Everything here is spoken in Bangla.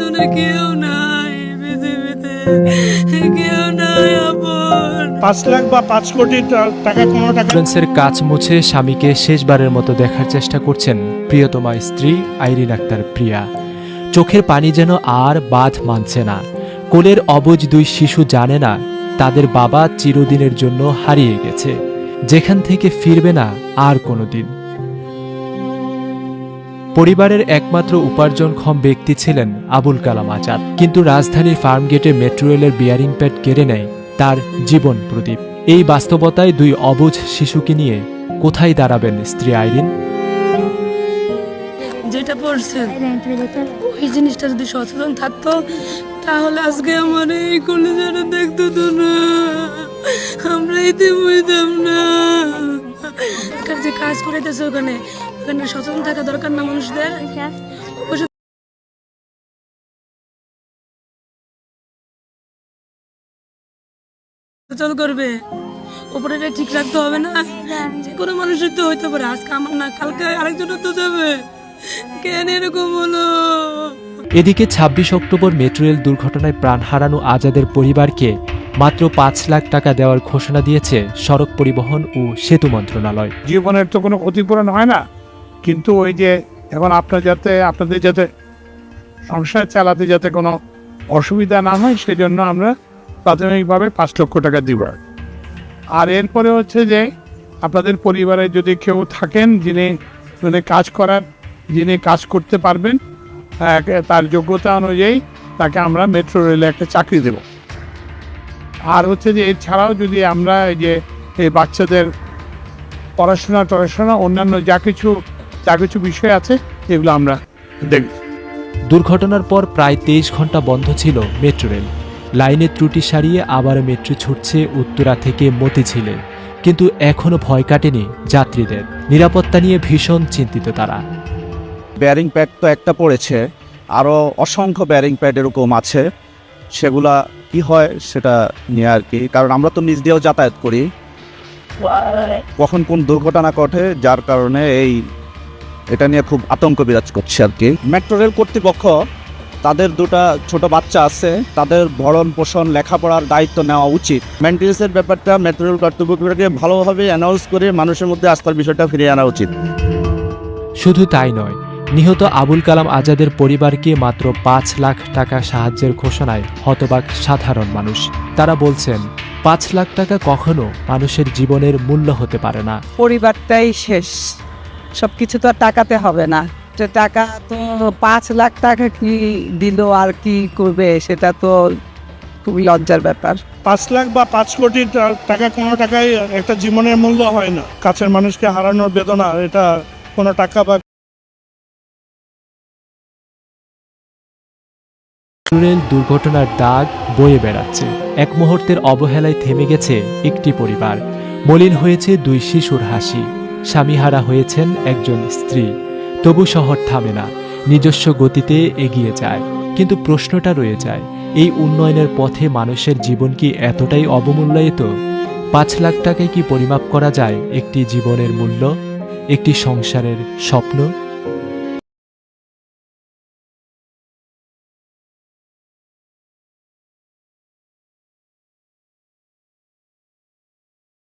জন্য কেউ নাই পৃথিবীতে কেউ নাই আপন। পাঁচ লাখ বা পাঁচ কোটি টাকা কোনো টাকা কাজ মুছে স্বামীকে শেষবারের মতো দেখার চেষ্টা করছেন প্রিয়তমা স্ত্রী আইরিন আক্তার প্রিয়া। চোখের পানি যেন আর বাঁধ মানছে না। কোলের অবুজ দুই শিশু জানে না তাদের বাবা চিরদিনের জন্য হারিয়ে গেছে। যেখান থেকে ফিরবে না আর কোনোদিন। পরিবারের একমাত্র উপার্জনক্ষম ব্যক্তি ছিলেন আবুল কালাম আজাদ। কিন্তু রাজধানীর ফার্মগেটে মেট্রো রেলের বিয়ারিং প্যাড কেড়ে নেয় তার জীবন প্রদীপ। এই বাস্তবতায় দুই অবুঝ শিশুকে নিয়ে কোথায় দাঁড়াবেন স্ত্রী আইরিন? যেটা পড়ছেন ওই জিনিসটা যদি সচেতন থাকতো, তাহলে আজকে আমার এই কলেজাটা দেখতো না আমরা এতে বুঝতাম না। যে কাজ করাইতেছে ওখানে ওখানে সচেতন থাকা দরকার না মানুষদের। চল করবে। ওপরে ঠিক রাখতে হবে না। যে কোনো মানুষের তো হইতে পারে। আজকে আমার না কালকে আরেকজনের তো যাবে। কেন এরকম হলো? এদিকে ছাব্বিশ অক্টোবর মেট্রো রেল দুর্ঘটনায় প্রাণ হারানো আজাদের পরিবারকে মাত্র পাঁচ লাখ টাকা দেওয়ার ঘোষণা দিয়েছে সড়ক পরিবহন ও সেতু মন্ত্রণালয়। জীবনের তো কোনো ক্ষতিপূরণ হয় না। কিন্তু ওই যে এখন আপনার যাতে, আপনাদের যাতে সংসার চালাতে যাতে কোনো অসুবিধা না হয়, সেজন্য আমরা প্রাথমিকভাবে পাঁচ লক্ষ টাকা দিব। আর এরপরে হচ্ছে যে আপনাদের পরিবারে যদি কেউ থাকেন যিনি মানে কাজ করার, যিনি কাজ করতে পারবেন তার যোগ্যতা অনুযায়ী তাকে আমরা মেট্রো রেলে একটা চাকরি দেব। আর হচ্ছে যে এছাড়াও যদি আমরা এই যে, এই বাচ্চাদের পড়াশোনা টড়াশোনা অন্যান্য যা কিছু যা কিছু বিষয় আছে এগুলো আমরা দেখব। দুর্ঘটনার পর প্রায় তেইশ ঘণ্টা বন্ধ ছিল মেট্রো রেল। লাইনের ত্রুটি সারিয়ে আবার মেট্রো ছুটছে উত্তরা থেকে মতিঝিলে। কিন্তু এখনও ভয় কাটেনি যাত্রীদের। নিরাপত্তা নিয়ে ভীষণ চিন্তিত তারা। ব্যারিং প্যাড তো একটা পড়েছে। আরও অসংখ্য ব্যারিং প্যাড এরকম আছে। সেগুলা কি হয় সেটা নিয়ে আর কি। কারণ আমরা তো নিজ দিয়েও যাতায়াত করি। কখন কোন দুর্ঘটনা ঘটে যার কারণে এই এটা নিয়ে খুব আতঙ্ক বিরাজ করছে আর কি। মেট্রো রেল কর্তৃপক্ষ তাদের দুটা ছোট বাচ্চা আছে তাদের ভরণ পোষণ লেখাপড়ার দায়িত্ব নেওয়া উচিত। মেনটেন্সের ব্যাপারটা মেট্রো রেল কর্তৃপক্ষকে ভালোভাবে অ্যানাউন্স করে মানুষের মধ্যে আস্থার বিষয়টা ফিরিয়ে আনা উচিত। শুধু তাই নয় নিহত আবুল কালাম আজাদের পরিবারকে মাত্র পাঁচ লাখ টাকা সাহায্যের ঘোষণায় হতবাক সাধারণ মানুষ। তারা বলছেন পাঁচ লাখ টাকা কখনো মানুষের জীবনের মূল্য হতে পারে না। পরিবারটাই শেষ। সব কিছু তো আর টাকাতে হবে না। যে টাকা তো পাঁচ লাখ টাকা কি দিল আর কি করবে সেটা তো খুবই লজ্জার ব্যাপার। পাঁচ লাখ বা পাঁচ কোটি টাকা কোনো টাকায় একটা জীবনের মূল্য হয় না। কাছের মানুষকে হারানোর বেদনা এটা কোনো টাকা বা রেল দুর্ঘটনার দাগ বয়ে বেড়াচ্ছে। এক মুহূর্তের অবহেলায় থেমে গেছে একটি পরিবার। মলিন হয়েছে দুই শিশুর হাসি। স্বামীহারা হয়েছেন একজন স্ত্রী। তবু শহর থামে না, নিজস্ব গতিতে এগিয়ে যায়। কিন্তু প্রশ্নটা রয়ে যায়, এই উন্নয়নের পথে মানুষের জীবন কি এতটাই অবমূল্যায়িত? পাঁচ লাখ টাকায় কি পরিমাপ করা যায় একটি জীবনের মূল্য, একটি সংসারের স্বপ্ন?